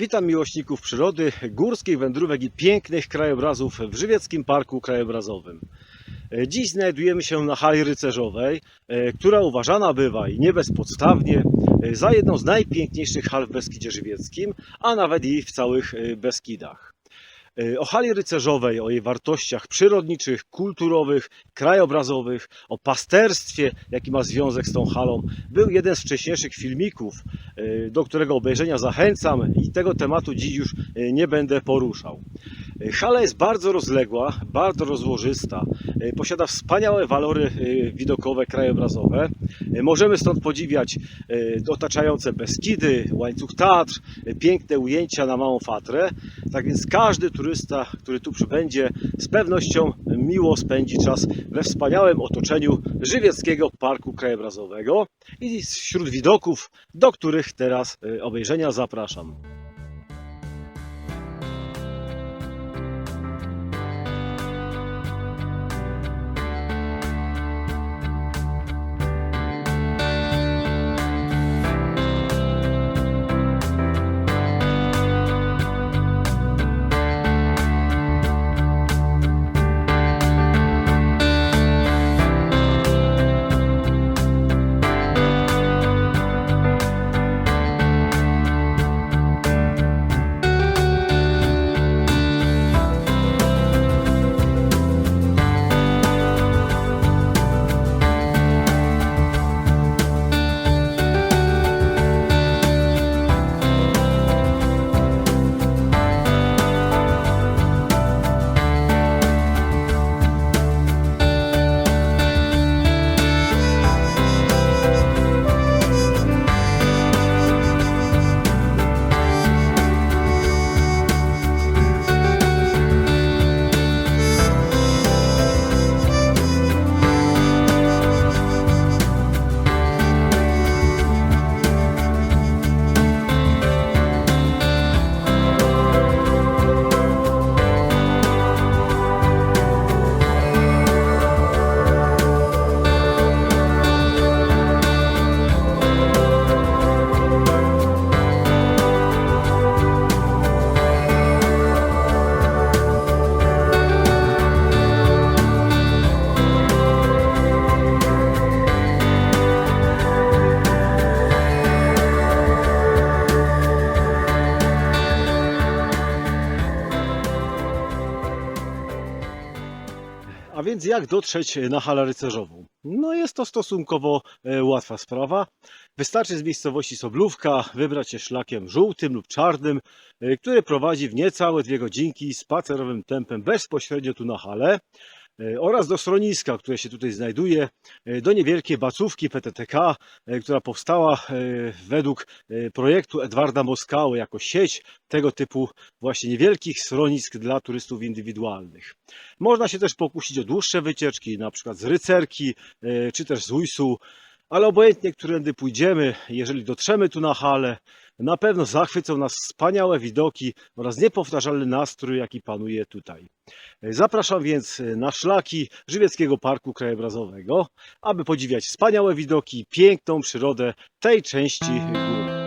Witam miłośników przyrody, górskich wędrówek i pięknych krajobrazów w Żywieckim Parku Krajobrazowym. E, Dziś znajdujemy się na hali rycerzowej, e, która uważana bywa i nie bezpodstawnie e, za jedną z najpiękniejszych hal w Beskidzie Żywieckim, a nawet i w całych Beskidach. E, O hali rycerzowej, o jej wartościach przyrodniczych, kulturowych, krajobrazowych, o pasterstwie, jaki ma związek z tą halą, był jeden z wcześniejszych filmików, e, do którego obejrzenia zachęcam i tego tematu dziś już e, nie będę poruszał. Hala jest bardzo rozległa, bardzo rozłożysta, e, posiada wspaniałe walory e, widokowe, krajobrazowe. E, Możemy stąd podziwiać otaczające Beskidy, łańcuch Tatr, piękne ujęcia na Małą Fatrę. Tak więc każdy turysta, który tu przybędzie, z pewnością miło spędzi czas we wspaniałym otoczeniu Żywieckiego Parku Krajobrazowego i wśród widoków, do których teraz obejrzenia zapraszam. A więc jak dotrzeć na halę rycerzową? No jest to stosunkowo e, łatwa sprawa. Wystarczy z miejscowości Soblówka wybrać się szlakiem żółtym lub czarnym, e, który prowadzi w niecałe dwie godzinki spacerowym tempem bezpośrednio tu na halę oraz do schroniska, które się tutaj znajduje, e, do niewielkiej bacówki PTTK, e, która powstała e, według e, projektu Edwarda Moskały jako sieć tego typu właśnie niewielkich schronisk dla turystów indywidualnych. Można się też pokusić o dłuższe wycieczki, na przykład z Rycerki, e, czy też z Ujsu, ale obojętnie, którędy pójdziemy, jeżeli dotrzemy tu na halę, na pewno zachwycą nas wspaniałe widoki oraz niepowtarzalny nastrój, jaki panuje tutaj. Zapraszam więc na szlaki Żywieckiego Parku Krajobrazowego, aby podziwiać wspaniałe widoki, piękną przyrodę tej części gór.